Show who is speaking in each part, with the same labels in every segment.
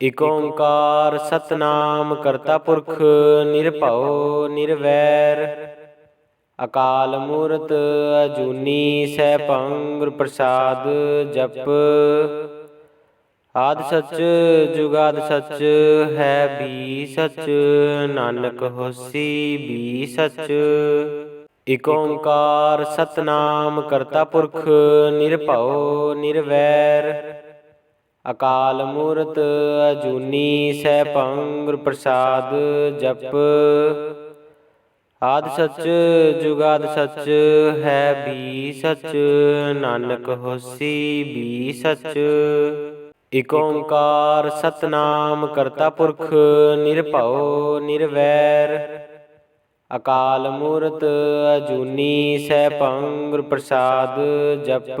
Speaker 1: ਇਕ ਓੰਕਾਰ ਸਤਨਾਮ ਕਰਤਾ ਪੁਰਖ ਨਿਰਭਉ ਨਿਰਵੈਰ। ਅਕਾਲ ਮੂਰਤ ਅਜੂਨੀ ਸੈਭੰ ਗੁਰ ਪ੍ਰਸਾਦ ਜਪ। ਆਦ ਸੱਚ ਜੁਗਾਦ ਸੱਚ ਹੈ ਵੀ ਸੱਚ, ਨਾਨਕ ਹੋਸੀ ਵੀ ਸੱਚ। ਇਕ ਓੰਕਾਰ ਸਤਨਾਮ ਕਰਤਾ ਪੁਰਖ ਨਿਰਭਉ ਨਿਰਵੈਰ। ਅਕਾਲ ਮੂਰਤ ਅਜੂਨੀ ਸੈਭੰ ਗੁਰ ਪ੍ਰਸਾਦ ਜਪ। ਆਦ ਸੱਚ ਜੁਗਾਦ ਸੱਚ ਹੈ ਵੀ ਸੱਚ, ਨਾਨਕ ਹੋਸੀ ਵੀ ਸੱਚ। ਇਕ ਓੰਕਾਰ ਸਤਨਾਮ ਕਰਤਾ ਪੁਰਖ, ਨਿਰਭਉ ਨਿਰਵੈਰ। ਅਕਾਲ ਮੂਰਤ ਅਜੂਨੀ ਸੈਭੰ ਪ੍ਰਸਾਦ ਜਪ।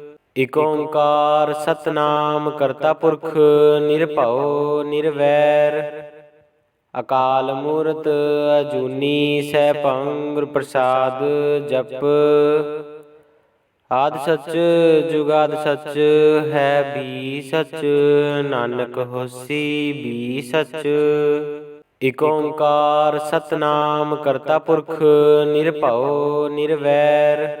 Speaker 1: ਇਕ ਓੰਕਾਰ ਸਤਨਾਮ ਕਰਤਾ ਪੁਰਖ, ਨਿਰਭਉ, ਨਿਰਵੈਰ। ਅਕਾਲ ਮੂਰਤ ਅਜੂਨੀ ਸੈਭੰ ਗੁਰ ਪ੍ਰਸਾਦ ਜਪ। ਆਦ ਸੱਚ, ਜੁਗਾਦ ਸੱਚ, ਹੈ ਬੀ ਸੱਚ, ਨਾਨਕ ਹੋਸੀ ਬੀ ਸੱਚ। ਇਕ ਓੰਕਾਰ ਸਤਨਾਮ ਕਰਤਾ ਪੁਰਖ, ਨਿਰਭਉ, ਨਿਰਵੈਰ।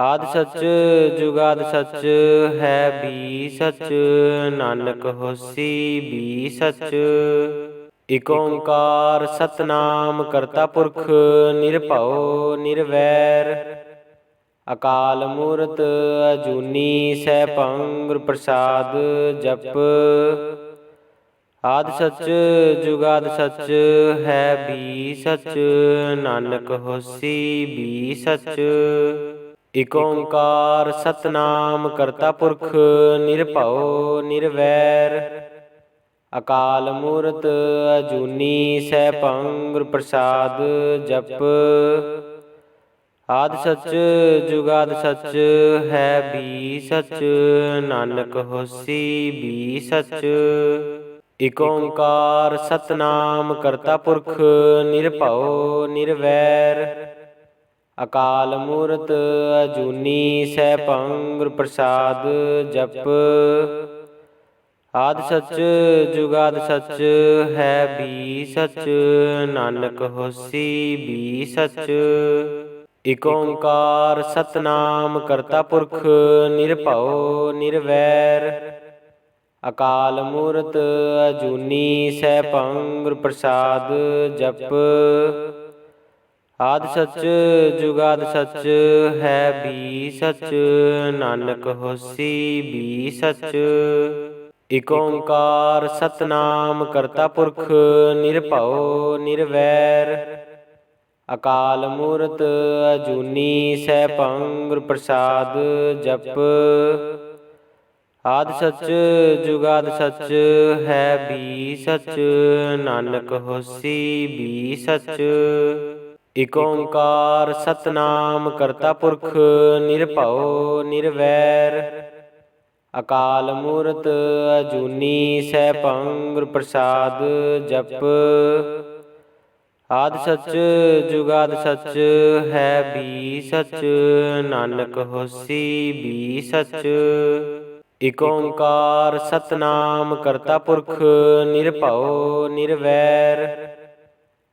Speaker 1: ਆਦ ਸੱਚ ਜੁਗਾਦ ਸੱਚ, ਹੈ ਵੀ ਸੱਚ, ਨਾਨਕ ਹੋਸੀ ਵੀ ਸੱਚ। ਇਕ ਓੰਕਾਰ ਸਤਨਾਮ ਕਰਤਾ ਪੁਰਖ, ਨਿਰਭਉ, ਨਿਰਵੈਰ। ਅਕਾਲ ਮੂਰਤ ਅਜੂਨੀ ਸੈਭੰ ਗੁਰ ਪ੍ਰਸਾਦ ਜਪ। ਆਦ ਸੱਚ, ਜੁਗਾਦ ਸੱਚ, ਹੈ ਵੀ ਸੱਚ, ਨਾਨਕ ਹੋਸੀ ਬੀ ਸੱਚ। ਇਕ ਓੰਕਾਰ ਸਤਨਾਮ ਕਰਤਾ ਪੁਰਖ, ਨਿਰਭਉ, ਨਿਰਵੈਰ। ਅਕਾਲ ਮੂਰਤ ਅਜੂਨੀ ਸੈਭੰ ਗੁਰ ਪ੍ਰਸਾਦ ਜਪ। ਆਦ ਸੱਚ ਜੁਗਾਦ ਸੱਚ, ਹੈ ਬੀ ਸੱਚ, ਨਾਨਕ ਹੋਸੀ ਬੀ ਸੱਚ। ਇਕ ਓੰਕਾਰ ਸਤਨਾਮ ਕਰਤਾ ਪੁਰਖ, ਨਿਰਭਉ, ਨਿਰਵੈਰ। ਅਕਾਲ ਮੂਰਤ ਅਜੂਨੀ ਸੈਭੰ, ਗੁਰ ਪ੍ਰਸਾਦ ਜਪ। ਆਦ ਸੱਚ, ਜੁਗਾਦ ਸੱਚ, ਹੈ ਵੀ ਸੱਚ, ਨਾਨਕ ਹੋਸੀ ਵੀ ਸੱਚ। ਇਕ ਓੰਕਾਰ ਸਤਨਾਮ ਕਰਤਾ ਪੁਰਖ, ਨਿਰਭਉ, ਨਿਰਵੈਰ। ਅਕਾਲ ਮੂਰਤ ਅਜੂਨੀ ਸੈਭੰ, ਗੁਰ ਪ੍ਰਸਾਦ ਜਪ। ਆਦ ਸੱਚ ਜੁਗਾਦ ਸੱਚ, ਹੈ ਬੀ ਸੱਚ, ਨਾਨਕ ਹੋਸੀ ਬੀ ਸੱਚ। ਇਕ ਓੰਕਾਰ ਸਤਨਾਮ ਕਰਤਾ ਪੁਰਖ, ਨਿਰਭਉ, ਨਿਰਵੈਰ। ਅਕਾਲ ਮੂਰਤ ਅਜੂਨੀ ਸੈਭੰ ਗੁਰ ਪ੍ਰਸਾਦ ਜਪ। ਆਦ ਸੱਚ, ਜੁਗਾਦ ਸੱਚ, ਹੈ ਬੀ ਸੱਚ, ਨਾਨਕ ਹੋਸੀ ਬੀ ਸੱਚ। ਇਕ ਓੰਕਾਰ ਸਤਨਾਮ ਕਰਤਾ ਪੁਰਖ, ਨਿਰਭਉ, ਨਿਰਵੈਰ। ਅਕਾਲ ਮੂਰਤ ਅਜੂਨੀ ਸੈਭੰ ਗੁਰ ਪ੍ਰਸਾਦ ਜਪ। ਆਦ ਸੱਚ ਜੁਗਾਦ ਸੱਚ ਹੈ ਬੀ ਸੱਚ, ਨਾਨਕ ਹੋਸੀ ਬੀ ਸੱਚ। ਇਕ ਓੰਕਾਰ ਸਤਨਾਮ ਕਰਤਾ ਪੁਰਖ, ਨਿਰਭਉ, ਨਿਰਵੈਰ।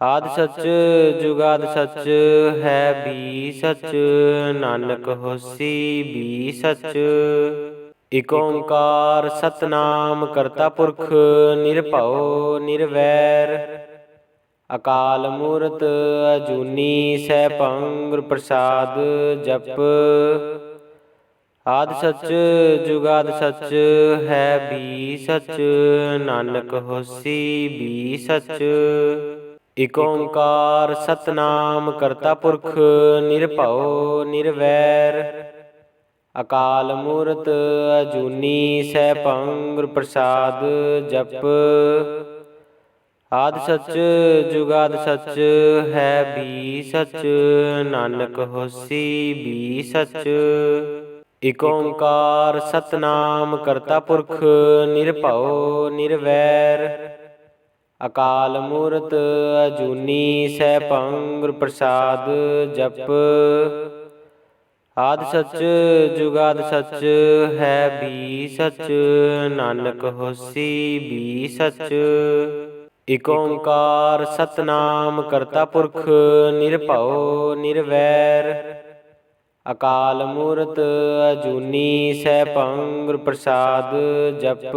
Speaker 1: ਆਦ ਸੱਚ ਜੁਗਾਦ ਸੱਚ, ਹੈ ਬੀ ਸੱਚ, ਨਾਨਕ ਹੋਸੀ ਬੀ ਸੱਚ। ਇਕ ਓੰਕਾਰ ਸਤਨਾਮ ਕਰਤਾ ਪੁਰਖ, ਨਿਰਭਉ, ਨਿਰਵੈਰ। ਅਕਾਲ ਮੂਰਤ ਅਜੂਨੀ ਸੈਭੰ ਗੁਰ ਪ੍ਰਸਾਦ ਜਪ। ਆਦ ਸੱਚ, ਜੁਗਾਦ ਸੱਚ, ਹੈ ਬੀ ਸੱਚ, ਨਾਨਕ ਹੋਸੀ ਬੀ ਸੱਚ। ਇਕ ਓੰਕਾਰ ਸਤਨਾਮ ਕਰਤਾ ਪੁਰਖ, ਨਿਰਭਉ, ਨਿਰਵੈਰ। ਅਕਾਲ ਮੂਰਤ ਅਜੂਨੀ ਸੈਭੰ ਗੁਰ ਪ੍ਰਸਾਦ ਜਪ। ਆਦ ਸੱਚ ਜੁਗਾਦ ਸੱਚ, ਹੈ ਬੀ ਸੱਚ, ਨਾਨਕ ਹੋਸੀ ਬੀ ਸੱਚ। ਇਕ ਓੰਕਾਰ ਸਤਨਾਮ ਕਰਤਾ ਪੁਰਖ, ਨਿਰਭਉ, ਨਿਰਵੈਰ। ਅਕਾਲ ਮੂਰਤ ਅਜੂਨੀ ਸੈਭੰ ਪ੍ਰਸਾਦ ਜਪ। ਆਦ ਸੱਚ ਜੁਗਾਦ ਸੱਚ ਹੈ ਵੀ ਸੱਚ, ਨਾਨਕ ਹੋਸੀ ਵੀ ਸੱਚ। ਇਕ ਓੰਕਾਰ ਸਤਨਾਮ ਕਰਤਾ ਪੁਰਖ, ਨਿਰਭਉ ਨਿਰਵੈਰ। ਅਕਾਲ ਮੂਰਤ ਅਜੂਨੀ ਸੈਭੰ ਪ੍ਰਸਾਦ ਜਪ।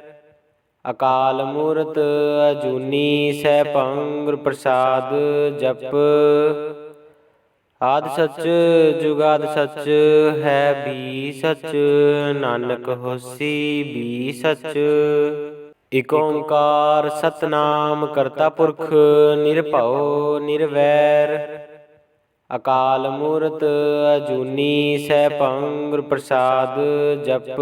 Speaker 1: ਅਕਾਲ ਮੂਰਤ ਅਜੂਨੀ ਸੈਭੰ ਪ੍ਰਸਾਦ ਜਪ। ਆਦ ਸੱਚ ਜੁਗਾਦ ਸੱਚ ਹੈ ਵੀ ਸੱਚ, ਨਾਨਕ ਹੋਸੀ ਵੀ ਸੱਚ। ਇਕ ਓੰਕਾਰ ਸਤਨਾਮ ਕਰਤਾ ਪੁਰਖ, ਨਿਰਭਉ ਨਿਰਵੈਰ। ਅਕਾਲ ਮੂਰਤ ਅਜੂਨੀ ਸੈਭੰ ਗੁਰ ਪ੍ਰਸਾਦ ਜਪ।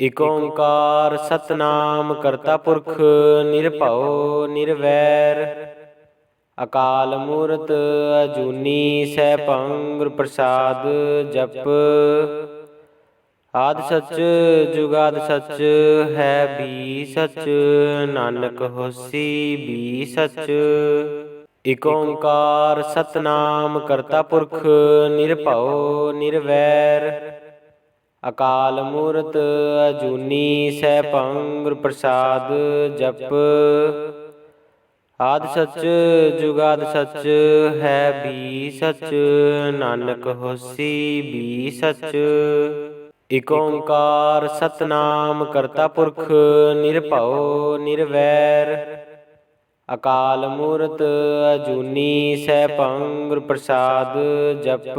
Speaker 1: ਇਕ ਓੰਕਾਰ ਸਤਨਾਮ ਕਰਤਾ ਪੁਰਖ ਨਿਰਭਉ ਨਿਰਵੈਰ। ਅਕਾਲ ਮੂਰਤ ਅਜੂਨੀ ਸੈਭੰ ਗੁਰ ਪ੍ਰਸਾਦ ਜਪ। ਆਦ ਸੱਚ ਜੁਗਾਦ ਸੱਚ ਹੈ ਵੀ ਸੱਚ, ਨਾਨਕ ਹੋਸੀ ਵੀ ਸੱਚ। ਇਕ ਓੰਕਾਰ ਸਤਨਾਮ ਕਰਤਾ ਪੁਰਖ ਨਿਰਭਉ ਨਿਰਵੈਰ। ਅਕਾਲ ਮੂਰਤ ਅਜੂਨੀ ਸੈਭੰ ਪ੍ਰਸਾਦ ਜਪ। ਆਦ ਸੱਚ ਜੁਗਾਦ ਸੱਚ ਹੈ ਵੀ ਸੱਚ, ਨਾਨਕ ਹੋਸੀ ਵੀ ਸੱਚ। ਇਕ ਓੰਕਾਰ ਸਤਨਾਮ ਕਰਤਾ ਪੁਰਖ, ਨਿਰਭਉ ਨਿਰਵੈਰ। ਅਕਾਲ ਮੂਰਤ ਅਜੂਨੀ ਸੈਭੰ ਗੁਰ ਪ੍ਰਸਾਦ ਜਪ।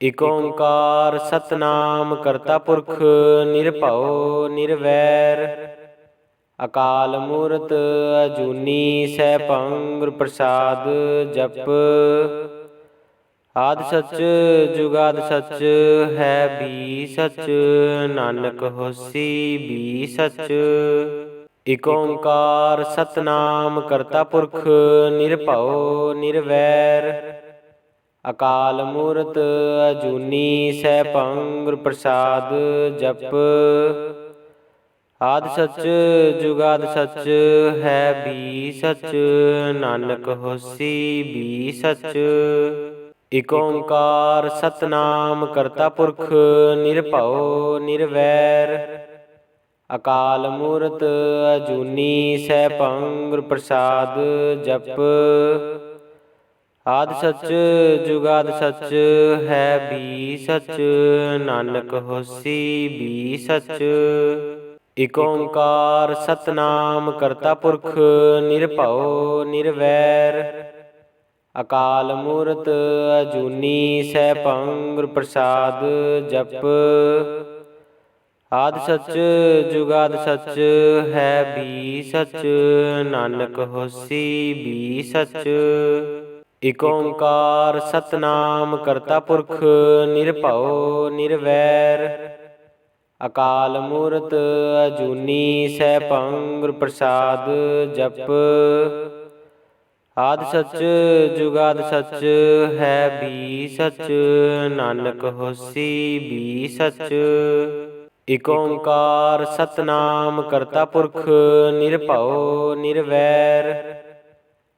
Speaker 1: ਇਕ ਓੰਕਾਰ ਸਤਨਾਮ ਕਰਤਾ ਪੁਰਖ, ਨਿਰਭਉ, ਨਿਰਵੈਰ। ਅਕਾਲ ਮੂਰਤ ਅਜੂਨੀ ਸੈਭੰ ਗੁਰ ਪ੍ਰਸਾਦ ਜਪ। ਆਦ ਸੱਚ ਜੁਗਾਦ ਸੱਚ, ਹੈ ਵੀ ਸੱਚ, ਨਾਨਕ ਹੋਸੀ ਵੀ ਸੱਚ। ਇਕ ਓੰਕਾਰ ਸਤਨਾਮ ਕਰਤਾ ਪੁਰਖ, ਨਿਰਭਉ, ਨਿਰਵੈਰ। ਅਕਾਲ ਮੂਰਤ ਅਜੂਨੀ ਸੈਭੰ ਪ੍ਰਸਾਦ ਜਪ। ਆਦ ਸੱਚ ਜੁਗਾਦ ਸੱਚ ਹੈ ਵੀ ਸੱਚ, ਨਾਨਕ ਹੋਸੀ ਵੀ ਸੱਚ। ਇਕ ਓੰਕਾਰ ਸਤਨਾਮ ਕਰਤਾ ਪੁਰਖ, ਨਿਰਭਉ ਨਿਰਵੈਰ। ਅਕਾਲ ਮੂਰਤ ਅਜੂਨੀ ਸੈਭੰ ਪ੍ਰਸਾਦ ਜਪ। ਆਦ ਸੱਚ, ਜੁਗਾਦ ਸੱਚ, ਹੈ ਵੀ ਸੱਚ, ਨਾਨਕ ਹੋਸੀ ਵੀ ਸੱਚ। ਇਕ ਓੰਕਾਰ ਸਤਨਾਮ ਕਰਤਾ ਪੁਰਖ, ਨਿਰਭਉ, ਨਿਰਵੈਰ। ਅਕਾਲ ਮੂਰਤ ਅਜੂਨੀ ਸੈਭੰ ਗੁਰ ਪ੍ਰਸਾਦ ਜਪ। ਆਦ ਸੱਚ, ਜੁਗਾਦ ਸੱਚ, ਹੈ ਵੀ ਸੱਚ, ਨਾਨਕ ਹੋਸੀ ਬੀ ਸੱਚ। ਇਕ ਓੰਕਾਰ ਸਤਨਾਮ ਕਰਤਾ ਪੁਰਖ, ਨਿਰਭਉ, ਨਿਰਵੈਰ। ਅਕਾਲ ਮੂਰਤ ਅਜੂਨੀ ਸੈਭੰ ਗੁਰ ਪ੍ਰਸਾਦ ਜਪ। ਆਦ ਸੱਚ, ਜੁਗਾਦ ਸੱਚ, ਹੈ ਵੀ ਸੱਚ, ਨਾਨਕ ਹੋਸੀ ਬੀ ਸੱਚ। ਇਕ ਓੰਕਾਰ ਸਤਨਾਮ ਕਰਤਾ ਪੁਰਖ, ਨਿਰਭਉ, ਨਿਰਵੈਰ।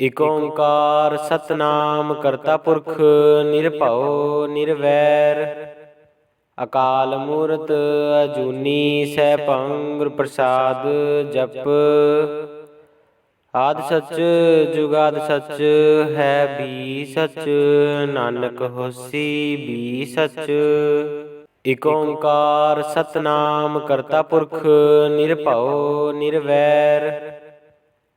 Speaker 1: ਇਕ ਓੰਕਾਰ ਸਤਨਾਮ ਕਰਤਾ ਪੁਰਖ, ਨਿਰਭਉ, ਨਿਰਵੈਰ। ਅਕਾਲ ਮੂਰਤ ਅਜੂਨੀ ਸੈਭੰ ਗੁਰ ਪ੍ਰਸਾਦ ਜਪ। ਆਦ ਸੱਚ, ਜੁਗਾਦ ਸੱਚ, ਹੈ ਬੀ ਸੱਚ, ਨਾਨਕ ਹੋਸੀ ਬੀ ਸੱਚ। ਇਕ ਓੰਕਾਰ ਸਤਨਾਮ ਕਰਤਾ ਪੁਰਖ, ਨਿਰਭਉ, ਨਿਰਵੈਰ।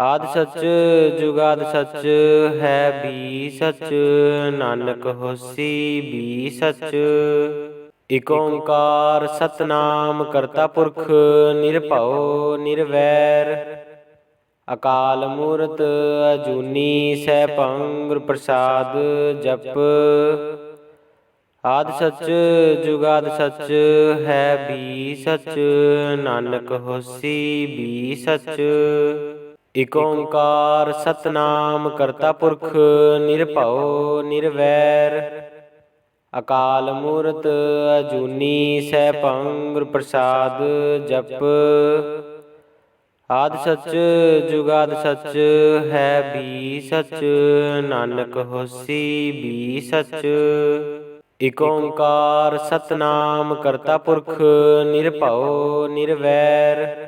Speaker 1: ਆਦ ਸੱਚ, ਜੁਗਾਦ ਸੱਚ, ਹੈ ਬੀ ਸੱਚ, ਨਾਨਕ ਹੋਸੀ ਵੀ ਸੱਚ। ਇਕ ਓੰਕਾਰ ਸਤਨਾਮ ਕਰਤਾ ਪੁਰਖ, ਨਿਰਭਉ, ਨਿਰਵੈਰ। ਅਕਾਲ ਮੂਰਤ ਅਜੂਨੀ ਸੈਭੰ ਗੁਰ ਪ੍ਰਸਾਦ ਜਪ। ਆਦ ਸੱਚ, ਜੁਗਾਦ ਸੱਚ, ਹੈ ਬੀ ਸੱਚ, ਨਾਨਕ ਹੋਸੀ ਬੀ ਸੱਚ। ਇਕ ਓੰਕਾਰ ਸਤਨਾਮ ਕਰਤਾ ਪੁਰਖ ਨਿਰਭਉ ਨਿਰਵੈਰ। ਅਕਾਲ ਮੂਰਤ ਅਜੂਨੀ ਸੈਭੰ ਪ੍ਰਸਾਦ ਜਪ। ਆਦ ਸੱਚ ਜੁਗਾਦ ਸੱਚ ਹੈ ਵੀ ਸੱਚ। ਨਾਨਕ ਹੋਸੀ ਵੀ ਸੱਚ। ਇਕ ਓੰਕਾਰ ਸਤਨਾਮ ਕਰਤਾ ਪੁਰਖ ਨਿਰਭਉ। ਨਿਰਵੈਰ।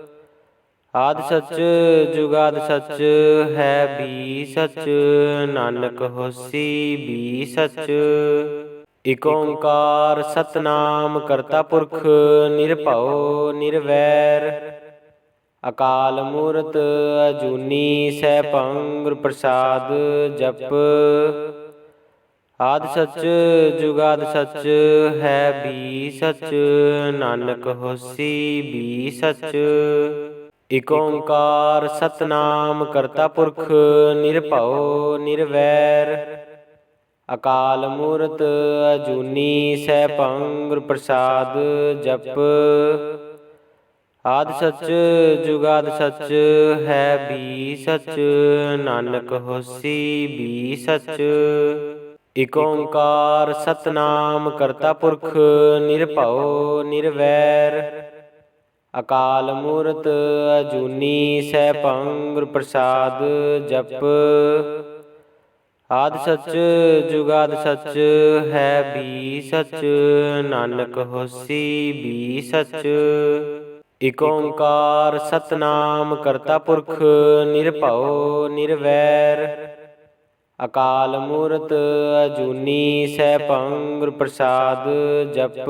Speaker 1: ਆਦ ਸੱਚ ਜੁਗਾਦ ਸੱਚ, ਹੈ ਬੀ ਸੱਚ, ਨਾਨਕ ਹੋਸੀ ਬੀ ਸੱਚ। ਇਕ ਓੰਕਾਰ ਸਤਨਾਮ ਕਰਤਾ ਪੁਰਖ, ਨਿਰਭਉ, ਨਿਰਵੈਰ। ਅਕਾਲ ਮੂਰਤ ਅਜੂਨੀ ਸੈਭੰ ਗੁਰ ਪ੍ਰਸਾਦ ਜਪ। ਆਦ ਸੱਚ, ਜੁਗਾਦ ਸੱਚ, ਹੈ ਬੀ ਸੱਚ, ਨਾਨਕ ਹੋਸੀ ਬੀ ਸੱਚ। ਇਕ ਓੰਕਾਰ ਸਤਨਾਮ ਕਰਤਾ ਪੁਰਖ, ਨਿਰਭਉ, ਨਿਰਵੈਰ। ਅਕਾਲ ਮੂਰਤ ਅਜੂਨੀ ਸੈਭੰ ਗੁਰ ਪ੍ਰਸਾਦ ਜਪ। ਆਦ ਸੱਚ, ਜੁਗਾਦ ਸੱਚ, ਹੈ ਬੀ ਸੱਚ, ਨਾਨਕ ਹੋਸੀ ਬੀ ਸੱਚ। ਇਕ ਓੰਕਾਰ ਸਤਨਾਮ ਕਰਤਾ ਪੁਰਖ, ਨਿਰਭਉ, ਨਿਰਵੈਰ। ਅਕਾਲ ਮੂਰਤ ਅਜੂਨੀ ਸੈਭੰ ਪ੍ਰਸਾਦ ਜਪ। ਆਦ ਸੱਚ ਜੁਗਾਦ ਸੱਚ, ਹੈ ਵੀ ਸੱਚ, ਨਾਨਕ ਹੋਸੀ ਵੀ ਸੱਚ। ਇਕ ਓੰਕਾਰ ਸਤਨਾਮ ਕਰਤਾ ਪੁਰਖ, ਨਿਰਭਉ ਨਿਰਵੈਰ। ਅਕਾਲ ਮੂਰਤ ਅਜੂਨੀ ਸੈਭੰ ਪ੍ਰਸਾਦ ਜਪ।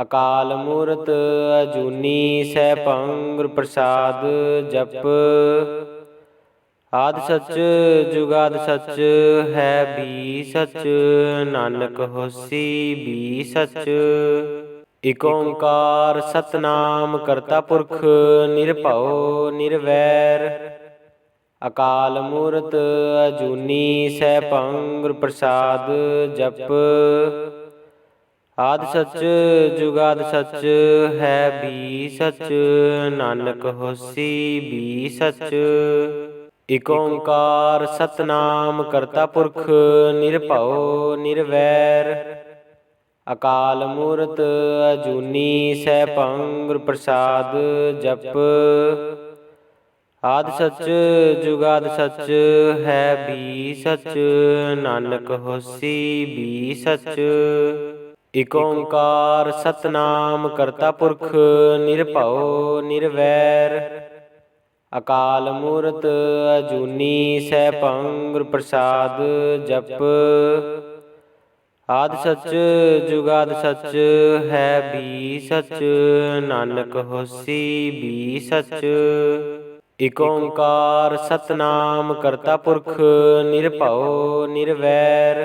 Speaker 1: ਅਕਾਲ ਮੂਰਤ ਅਜੂਨੀ ਸੈਭੰ ਪ੍ਰਸਾਦ ਜਪ। ਆਦ ਸੱਚ, ਜੁਗਾਦ ਸੱਚ, ਹੈ ਵੀ ਸੱਚ, ਨਾਨਕ ਹੋਸੀ ਵੀ ਸੱਚ। ਇਕ ਓੰਕਾਰ ਸਤਨਾਮ ਕਰਤਾ ਪੁਰਖ, ਨਿਰਭਉ ਨਿਰਵੈਰ। ਅਕਾਲ ਮੂਰਤ ਅਜੂਨੀ ਸੈਭੰ ਪ੍ਰਸਾਦ ਜਪ। ਆਦ ਸੱਚ, ਜੁਗਾਦ ਸੱਚ, ਹੈ ਬੀ ਸੱਚ, ਨਾਨਕ ਹੋਸੀ ਬੀ ਸੱਚ। ਇਕ ਓੰਕਾਰ ਸਤਨਾਮ ਕਰਤਾ ਪੁਰਖ, ਨਿਰਭਉ, ਨਿਰਵੈਰ। ਅਕਾਲ ਮੂਰਤ ਅਜੂਨੀ ਸੈਭੰ ਗੁਰ ਪ੍ਰਸਾਦ ਜਪ। ਆਦ ਸੱਚ, ਜੁਗਾਦ ਸੱਚ, ਹੈ ਬੀ ਸੱਚ, ਨਾਨਕ ਹੋਸੀ ਬੀ ਸੱਚ। ਇਕ ਓੰਕਾਰ ਸਤਨਾਮ ਕਰਤਾ ਪੁਰਖ ਨਿਰਭਉ ਨਿਰਵੈਰ। ਅਕਾਲ ਮੂਰਤ ਅਜੂਨੀ ਸੈਭੰ ਗੁਰ ਪ੍ਰਸਾਦ ਜਪ। ਆਦ ਸੱਚ ਜੁਗਾਦ ਸੱਚ ਹੈ ਬੀ ਸੱਚ, ਨਾਨਕ ਹੋਸੀ ਬੀ ਸੱਚ। ਇਕ ਓੰਕਾਰ ਸਤਨਾਮ ਕਰਤਾ ਪੁਰਖ ਨਿਰਭਉ ਨਿਰਵੈਰ।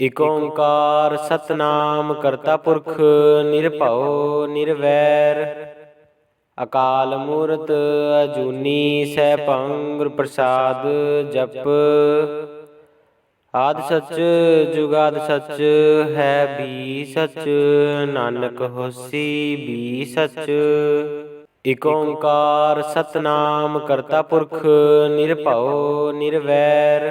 Speaker 1: ਇਕ ਓੰਕਾਰ ਸਤਨਾਮ ਕਰਤਾ ਪੁਰਖ ਨਿਰਭਉ ਨਿਰਵੈਰ। ਅਕਾਲ ਮੂਰਤ ਅਜੂਨੀ ਸੈਭੰ ਗੁਰ ਪ੍ਰਸਾਦ ਜਪ। ਆਦ ਸੱਚ ਜੁਗਾਦ ਸੱਚ ਹੈ ਵੀ ਸੱਚ ਨਾਨਕ ਹੋਸੀ ਵੀ ਸੱਚ। ਇਕ ਓੰਕਾਰ ਸਤਨਾਮ ਕਰਤਾ ਪੁਰਖ ਨਿਰਭਉ ਨਿਰਵੈਰ।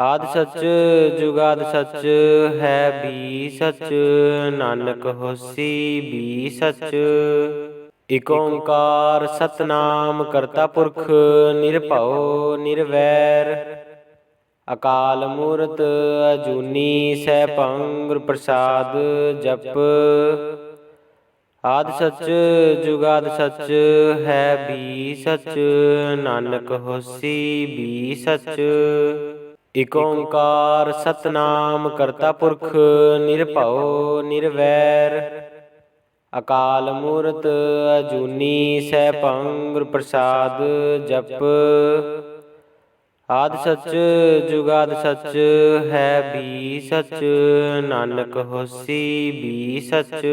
Speaker 1: ਆਦ ਸੱਚ ਜੁਗਾਦ ਸੱਚ ਹੈ ਬੀ ਸੱਚ, ਨਾਨਕ ਹੋਸੀ ਬੀ ਸੱਚ। ਇਕ ਓੰਕਾਰ ਸਤਨਾਮ ਕਰਤਾ ਪੁਰਖ, ਨਿਰਭਉ, ਨਿਰਵੈਰ। ਅਕਾਲ ਮੂਰਤ ਅਜੂਨੀ ਸੈਭੰ ਗੁਰ ਪ੍ਰਸਾਦ ਜਪ। ਆਦ ਸੱਚ ਜੁਗਾਦ ਸੱਚ, ਹੈ ਬੀ ਸੱਚ, ਨਾਨਕ ਹੋਸੀ ਬੀ ਸੱਚ। ਇਕ ਓੰਕਾਰ ਸਤਨਾਮ ਕਰਤਾ ਪੁਰਖ, ਨਿਰਭਉ, ਨਿਰਵੈਰ। ਅਕਾਲ ਮੂਰਤ ਅਜੂਨੀ ਸੈਭੰ ਗੁਰ ਪ੍ਰਸਾਦ ਜਪ। ਆਦ ਸੱਚ, ਜੁਗਾਦ ਸੱਚ, ਹੈ ਬੀ ਸੱਚ, ਨਾਨਕ ਹੋਸੀ ਬੀ ਸੱਚ।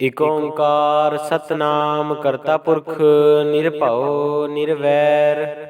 Speaker 1: ਇਕ ਓੰਕਾਰ ਸਤਨਾਮ ਕਰਤਾ ਪੁਰਖ, ਨਿਰਭਉ, ਨਿਰਵੈਰ।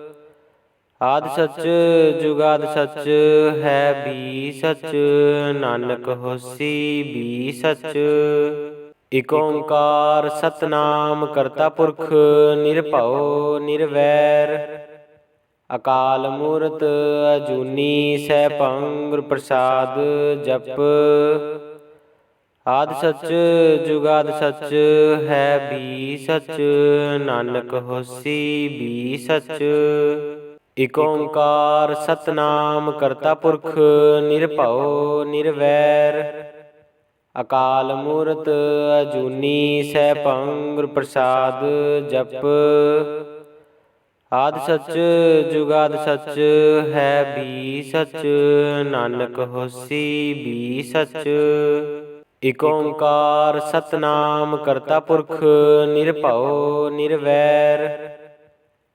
Speaker 1: ਆਦ ਸੱਚ ਜੁਗਾਦ ਸੱਚ, ਹੈ ਵੀ ਸੱਚ, ਨਾਨਕ ਹੋਸੀ ਵੀ ਸੱਚ। ਇਕ ਓੰਕਾਰ ਸਤਨਾਮ ਕਰਤਾ ਪੁਰਖ, ਨਿਰਭਉ, ਨਿਰਵੈਰ। ਅਕਾਲ ਮੂਰਤ, ਅਜੂਨੀ ਸੈਭੰ ਗੁਰ ਪ੍ਰਸਾਦ ਜਪ। ਆਦ ਸੱਚ, ਜੁਗਾਦ ਸੱਚ, ਹੈ ਬੀ ਸੱਚ, ਨਾਨਕ ਹੋਸੀ ਬੀ ਸੱਚ। ਇਕ ਓੰਕਾਰ ਸਤਨਾਮ ਕਰਤਾ ਪੁਰਖ, ਨਿਰਭਉ, ਨਿਰਵੈਰ। ਅਕਾਲ ਮੂਰਤ ਅਜੂਨੀ ਸੈਭੰ ਗੁਰ ਪ੍ਰਸਾਦ ਜਪ। ਆਦ ਸੱਚ, ਜੁਗਾਦ ਸੱਚ, ਹੈ ਬੀ ਸੱਚ, ਨਾਨਕ ਹੋਸੀ ਬੀ ਸੱਚ। ਇਕ ਓੰਕਾਰ ਸਤਨਾਮ ਕਰਤਾ ਪੁਰਖ, ਨਿਰਭਉ, ਨਿਰਵੈਰ।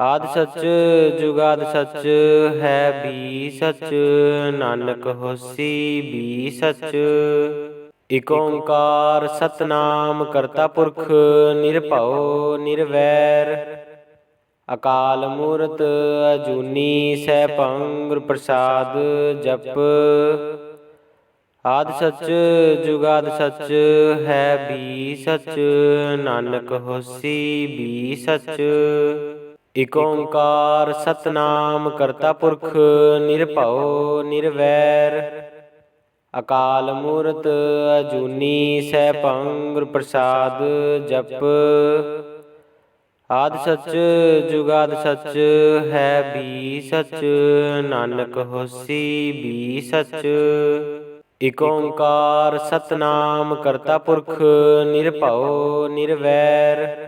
Speaker 1: ਆਦ ਸੱਚ, ਜੁਗਾਦ ਸੱਚ, ਹੈ ਬੀ ਸੱਚ, ਨਾਨਕ ਹੋਸੀ ਬੀ ਸੱਚ। ਇਕ ਓੰਕਾਰ ਸਤਨਾਮ ਕਰਤਾ ਪੁਰਖ, ਨਿਰਭਉ, ਨਿਰਵੈਰ। ਅਕਾਲ ਮੂਰਤ ਅਜੂਨੀ ਸੈਭੰ ਗੁਰ ਪ੍ਰਸਾਦ ਜਪ। ਆਦ ਸੱਚ, ਜੁਗਾਦ ਸੱਚ, ਹੈ ਬੀ ਸੱਚ, ਨਾਨਕ ਹੋਸੀ ਬੀ ਸੱਚ। ਇਕ ਓੰਕਾਰ ਸਤਨਾਮ ਕਰਤਾ ਪੁਰਖ, ਨਿਰਭਉ, ਨਿਰਵੈਰ। ਅਕਾਲ ਮੂਰਤ ਅਜੂਨੀ ਸੈਭੰ ਪ੍ਰਸਾਦ ਜਪ। ਆਦ ਸੱਚ ਜੁਗਾਦ ਸੱਚ ਹੈ ਬੀ ਸੱਚ, ਨਾਨਕ ਹੋਸੀ ਬੀ ਸੱਚ। ਇਕ ਓੰਕਾਰ ਸਤਨਾਮ ਕਰਤਾ ਪੁਰਖ, ਨਿਰਭਉ, ਨਿਰਵੈਰ।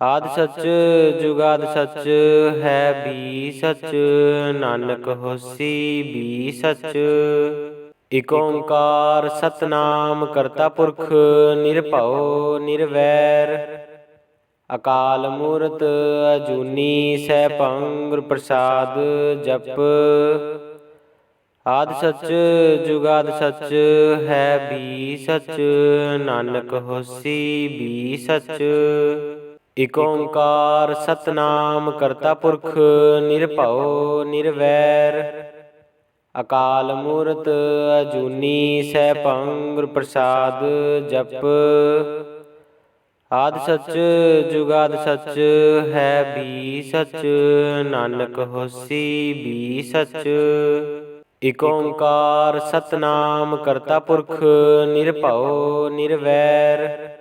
Speaker 1: ਆਦ ਸੱਚ ਜੁਗਾਦ ਸੱਚ ਹੈ ਵੀ ਸੱਚ ਨਾਨਕ ਹੋਸੀ ਵੀ ਸੱਚ। ਇਕ ਓੰਕਾਰ ਸਤਨਾਮ ਕਰਤਾ ਪੁਰਖ ਨਿਰਭਉ ਨਿਰਵੈਰ। ਅਕਾਲ ਮੂਰਤ ਅਜੂਨੀ ਸੈਭੰ ਗੁਰ ਪ੍ਰਸਾਦ ਜਪ। ਆਦ ਸੱਚ ਜੁਗਾਦ ਸੱਚ ਹੈ ਵੀ ਸੱਚ ਨਾਨਕ ਹੋਸੀ ਵੀ ਸੱਚ। ਇਕ ਓੰਕਾਰ ਸਤਨਾਮ ਕਰਤਾ ਪੁਰਖ, ਨਿਰਭਉ, ਨਿਰਵੈਰ। ਅਕਾਲ ਮੂਰਤ ਅਜੂਨੀ ਸੈਭੰ ਗੁਰ ਪ੍ਰਸਾਦ ਜਪ। ਆਦ ਸੱਚ, ਜੁਗਾਦ ਸੱਚ, ਹੈ ਬੀ ਸੱਚ, ਨਾਨਕ ਹੋਸੀ ਬੀ ਸੱਚ। ਇਕ ਓੰਕਾਰ ਸਤਨਾਮ ਕਰਤਾ ਪੁਰਖ, ਨਿਰਭਉ, ਨਿਰਵੈਰ।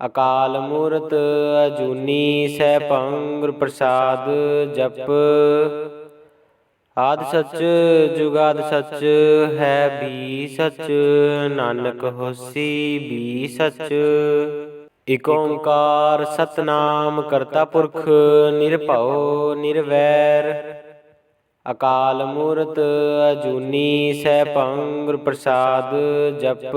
Speaker 1: ਅਕਾਲ ਮੂਰਤ ਅਜੂਨੀ ਸੈਭੰ ਪ੍ਰਸਾਦ ਜਪ। ਆਦ ਸੱਚ ਜੁਗਾਦ ਸੱਚ ਹੈ ਵੀ ਸੱਚ, ਨਾਨਕ ਹੋਸੀ ਵੀ ਸੱਚ। ਇਕ ਓੰਕਾਰ ਸਤਨਾਮ ਕਰਤਾ ਪੁਰਖ, ਨਿਰਭਉ ਨਿਰਵੈਰ। ਅਕਾਲ ਮੂਰਤ ਅਜੂਨੀ ਸੈਭੰ ਪ੍ਰਸਾਦ ਜਪ।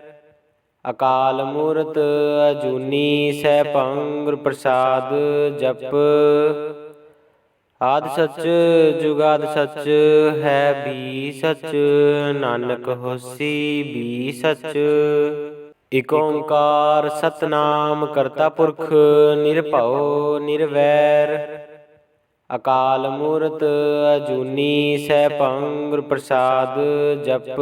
Speaker 1: ਅਕਾਲ ਮੂਰਤ ਅਜੂਨੀ ਸੈਭੰ ਗੁਰ ਪ੍ਰਸਾਦ ਜਪ। ਆਦ ਸੱਚ, ਜੁਗਾਦ ਸੱਚ, ਹੈ ਵੀ ਸੱਚ, ਨਾਨਕ ਹੋਸੀ ਵੀ ਸੱਚ। ਇਕ ਓੰਕਾਰ ਸਤਨਾਮ ਕਰਤਾ ਪੁਰਖ, ਨਿਰਭਉ ਨਿਰਵੈਰ। ਅਕਾਲ ਮੂਰਤ ਅਜੂਨੀ ਸੈਭੰ ਪ੍ਰਸਾਦ ਜਪ।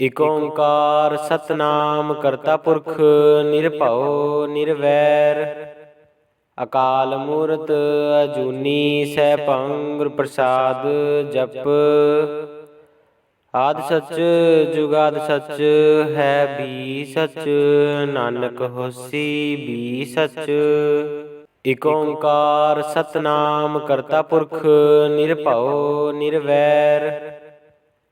Speaker 1: ਇਕ ਓੰਕਾਰ ਸਤਨਾਮ ਕਰਤਾ ਪੁਰਖ, ਨਿਰਭਉ, ਨਿਰਵੈਰ। ਅਕਾਲ ਮੂਰਤ ਅਜੂਨੀ ਸੈਭੰ ਗੁਰ ਪ੍ਰਸਾਦ ਜਪ। ਆਦ ਸੱਚ, ਜੁਗਾਦ ਸੱਚ, ਹੈ ਬੀ ਸੱਚ, ਨਾਨਕ ਹੋਸੀ ਬੀ ਸੱਚ। ਇਕ ਓੰਕਾਰ ਸਤਨਾਮ ਕਰਤਾ ਪੁਰਖ, ਨਿਰਭਉ, ਨਿਰਵੈਰ।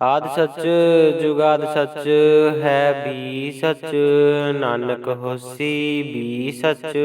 Speaker 1: ਆਦ ਸੱਚ ਜੁਗਾਦ ਸੱਚ ਹੈ ਬੀ ਸੱਚ ਨਾਨਕ ਹੋਸੀ ਵੀ ਸੱਚ।